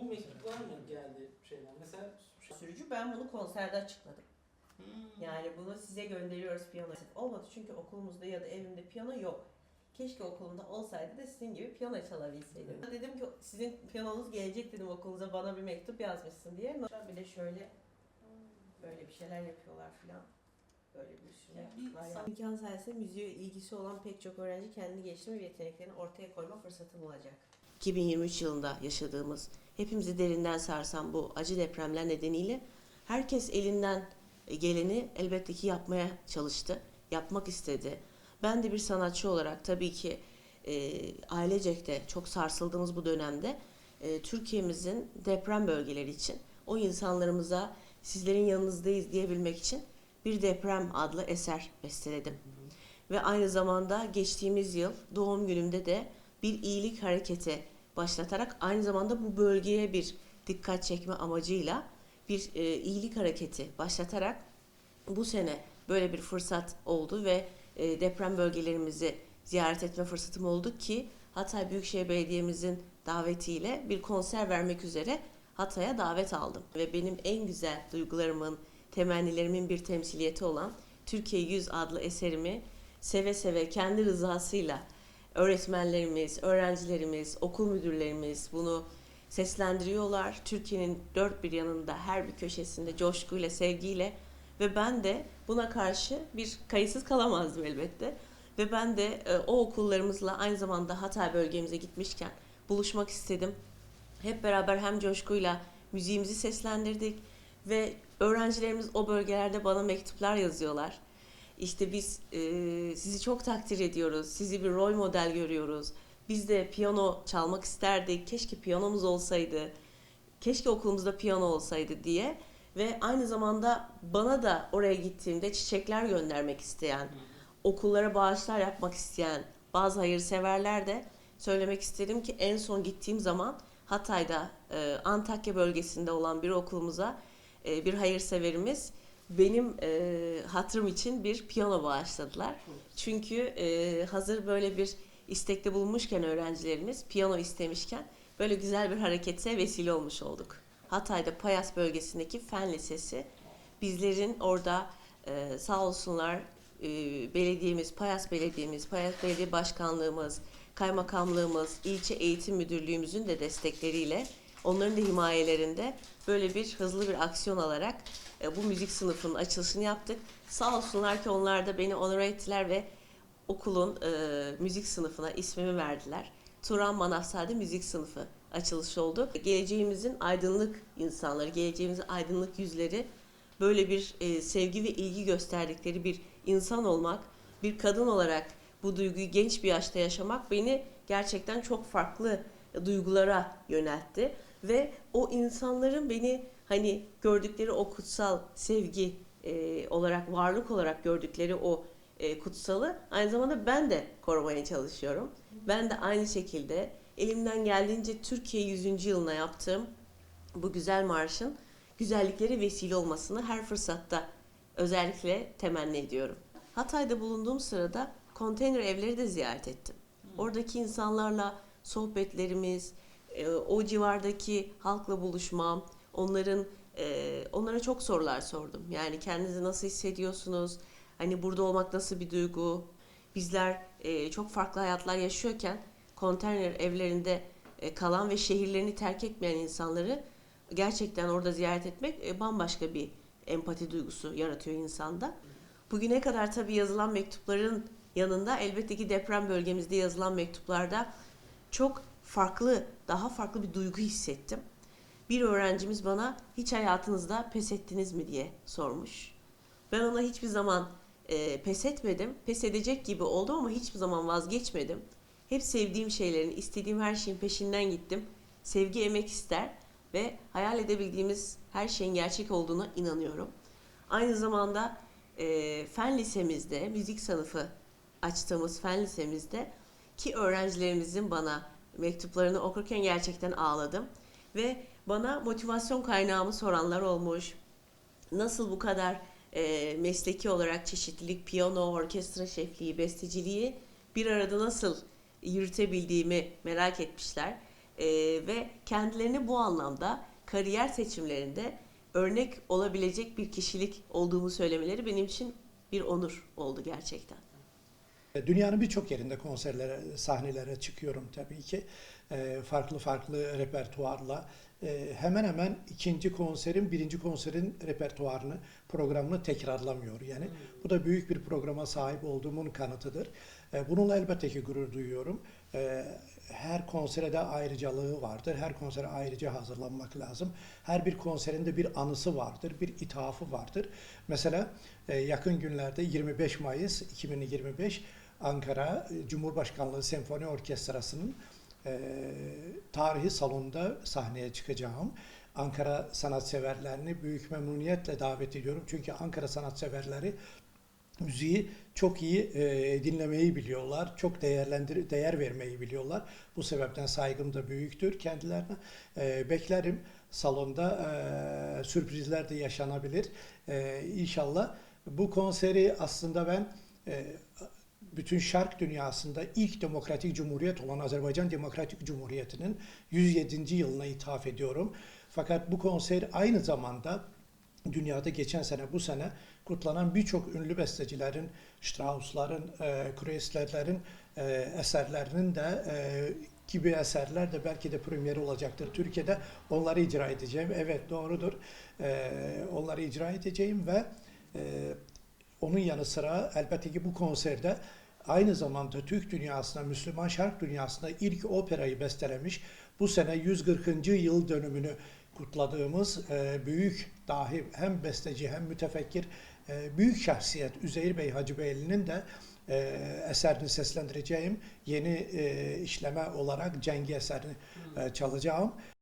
Bu mektuplar mı geldi şeyden? Mesela Sürücü ben bunu konserde açıkladım. Hmm. Yani bunu size gönderiyoruz piyano. Olmadı çünkü okulumuzda ya da evimde piyano yok. Keşke okulumda olsaydı da sizin gibi piyano çalabilseydim. Dedim ki sizin piyanonuz gelecek dedim okulunuza bana bir mektup yazmışsın diye. Bir de şöyle böyle bir şeyler yapıyorlar filan. Böyle bir sürü Ya bir yaptıklar san- yani. İmkan sayesinde müziğe ilgisi olan pek çok öğrenci kendini geliştirme ve yeteneklerini ortaya koyma fırsatı bulacak. 2023 yılında yaşadığımız, hepimizi derinden sarsan bu acı depremler nedeniyle herkes elinden geleni elbette ki yapmaya çalıştı, yapmak istedi. Ben de bir sanatçı olarak tabii ki e, ailecek de çok sarsıldığımız bu dönemde e, Türkiye'mizin deprem bölgeleri için o insanlarımıza sizlerin yanınızdayız diyebilmek için bir deprem adlı eser besteledim. Ve aynı zamanda geçtiğimiz yıl doğum günümde de bir iyilik hareketi başlatarak aynı zamanda bu bölgeye bir dikkat çekme amacıyla bir e, iyilik hareketi başlatarak bu sene böyle bir fırsat oldu ve e, deprem bölgelerimizi ziyaret etme fırsatım oldu ki Hatay Büyükşehir Belediye'mizin davetiyle bir konser vermek üzere Hatay'a davet aldım. Ve benim en güzel duygularımın, temennilerimin bir temsiliyeti olan Türkiye 100 adlı eserimi seve seve kendi rızasıyla öğretmenlerimiz, öğrencilerimiz, okul müdürlerimiz bunu seslendiriyorlar. Türkiye'nin dört bir yanında, her bir köşesinde coşkuyla, sevgiyle ve ben de buna karşı bir kayıtsız kalamazdım elbette. Ve ben de e, o okullarımızla aynı zamanda Hatay bölgemize gitmişken buluşmak istedim. Hep beraber hem coşkuyla müziğimizi seslendirdik ve öğrencilerimiz o bölgelerde bana mektuplar yazıyorlar. İşte biz e, sizi çok takdir ediyoruz, sizi bir rol model görüyoruz. Biz de piyano çalmak isterdik, keşke piyanomuz olsaydı, keşke okulumuzda piyano olsaydı diye. Ve aynı zamanda bana da oraya gittiğimde çiçekler göndermek isteyen, okullara bağışlar yapmak isteyen bazı hayırseverler de söylemek isterim ki en son gittiğim zaman Hatay'da e, Antakya bölgesinde olan bir okulumuza e, bir hayırseverimiz benim e, hatırım için bir piyano bağışladılar. Çünkü e, hazır böyle bir istekte bulunmuşken öğrencilerimiz piyano istemişken böyle güzel bir harekete vesile olmuş olduk. Hatay'da Payas bölgesindeki Fen Lisesi bizlerin orada e, sağ olsunlar e, belediyemiz, Payas Belediyemiz, Payas Belediye Başkanlığımız, Kaymakamlığımız, ilçe eğitim müdürlüğümüzün de destekleriyle onların da himayelerinde böyle bir hızlı bir aksiyon alarak e, bu müzik sınıfının açılışını yaptık. Sağ olsunlar ki onlar da beni onore ettiler ve okulun e, müzik sınıfına ismimi verdiler. Turan Manavsar'da müzik sınıfı açılış oldu. Geleceğimizin aydınlık insanları, geleceğimizin aydınlık yüzleri böyle bir e, sevgi ve ilgi gösterdikleri bir insan olmak, bir kadın olarak bu duyguyu genç bir yaşta yaşamak beni gerçekten çok farklı duygulara yöneltti ve o insanların beni hani gördükleri o kutsal sevgi e, olarak varlık olarak gördükleri o e, kutsalı aynı zamanda ben de korumaya çalışıyorum. Ben de aynı şekilde elimden geldiğince Türkiye 100. yılına yaptığım bu güzel marşın güzelliklere vesile olmasını her fırsatta özellikle temenni ediyorum. Hatay'da bulunduğum sırada konteyner evleri de ziyaret ettim. Oradaki insanlarla sohbetlerimiz, e, o civardaki halkla buluşmam, onların e, onlara çok sorular sordum. Yani kendinizi nasıl hissediyorsunuz? Hani burada olmak nasıl bir duygu? Bizler e, çok farklı hayatlar yaşıyorken konteyner evlerinde kalan ve şehirlerini terk etmeyen insanları gerçekten orada ziyaret etmek bambaşka bir empati duygusu yaratıyor insanda. Bugüne kadar tabii yazılan mektupların yanında elbette ki deprem bölgemizde yazılan mektuplarda çok farklı, daha farklı bir duygu hissettim. Bir öğrencimiz bana hiç hayatınızda pes ettiniz mi diye sormuş. Ben ona hiçbir zaman e, pes etmedim. Pes edecek gibi oldum ama hiçbir zaman vazgeçmedim. Hep sevdiğim şeylerin, istediğim her şeyin peşinden gittim. Sevgi emek ister ve hayal edebildiğimiz her şeyin gerçek olduğuna inanıyorum. Aynı zamanda e, fen lisemizde, müzik sınıfı açtığımız fen lisemizde ki öğrencilerimizin bana mektuplarını okurken gerçekten ağladım. Ve bana motivasyon kaynağımı soranlar olmuş. Nasıl bu kadar e, mesleki olarak çeşitlilik, piyano, orkestra şefliği, besteciliği bir arada nasıl yürütebildiğimi merak etmişler. Ee, ve kendilerini bu anlamda kariyer seçimlerinde örnek olabilecek bir kişilik olduğumu söylemeleri benim için bir onur oldu gerçekten. Dünyanın birçok yerinde konserlere, sahnelere çıkıyorum tabii ki. Ee, farklı farklı repertuarla. Ee, hemen hemen ikinci konserin, birinci konserin repertuarını, programını tekrarlamıyor. Yani bu da büyük bir programa sahip olduğumun kanıtıdır. Ee, bununla elbette ki gurur duyuyorum. Her konsere de ayrıcalığı vardır. Her konsere ayrıca hazırlanmak lazım. Her bir konserin de bir anısı vardır, bir ithafı vardır. Mesela e, yakın günlerde 25 Mayıs 2025 Ankara e, Cumhurbaşkanlığı Senfoni Orkestrası'nın e, tarihi salonda sahneye çıkacağım. Ankara sanatseverlerini büyük memnuniyetle davet ediyorum. Çünkü Ankara sanatseverleri müziği çok iyi e, dinlemeyi biliyorlar, çok değerlendir değer vermeyi biliyorlar. Bu sebepten saygım da büyüktür kendilerine. E, beklerim salonda e, sürprizler de yaşanabilir. E, inşallah bu konseri aslında ben e, bütün şark dünyasında ilk demokratik cumhuriyet olan Azerbaycan Demokratik Cumhuriyeti'nin 107. yılına ithaf ediyorum. Fakat bu konser aynı zamanda dünyada geçen sene bu sene kutlanan birçok ünlü bestecilerin, Strauss'ların, e, Kreuzler'lerin e, eserlerinin de e, gibi eserler de belki de premieri olacaktır. Türkiye'de onları icra edeceğim. Evet doğrudur. E, onları icra edeceğim ve e, onun yanı sıra elbette ki bu konserde aynı zamanda Türk dünyasına, Müslüman şark dünyasında ilk operayı bestelemiş. Bu sene 140. yıl dönümünü kutladığımız e, büyük dahi hem besteci hem mütefekkir e, büyük şahsiyet Üzeyir Bey Hacıbeyli'nin de e, eserini seslendireceğim yeni işleme olarak Cengi eserini çalacağım.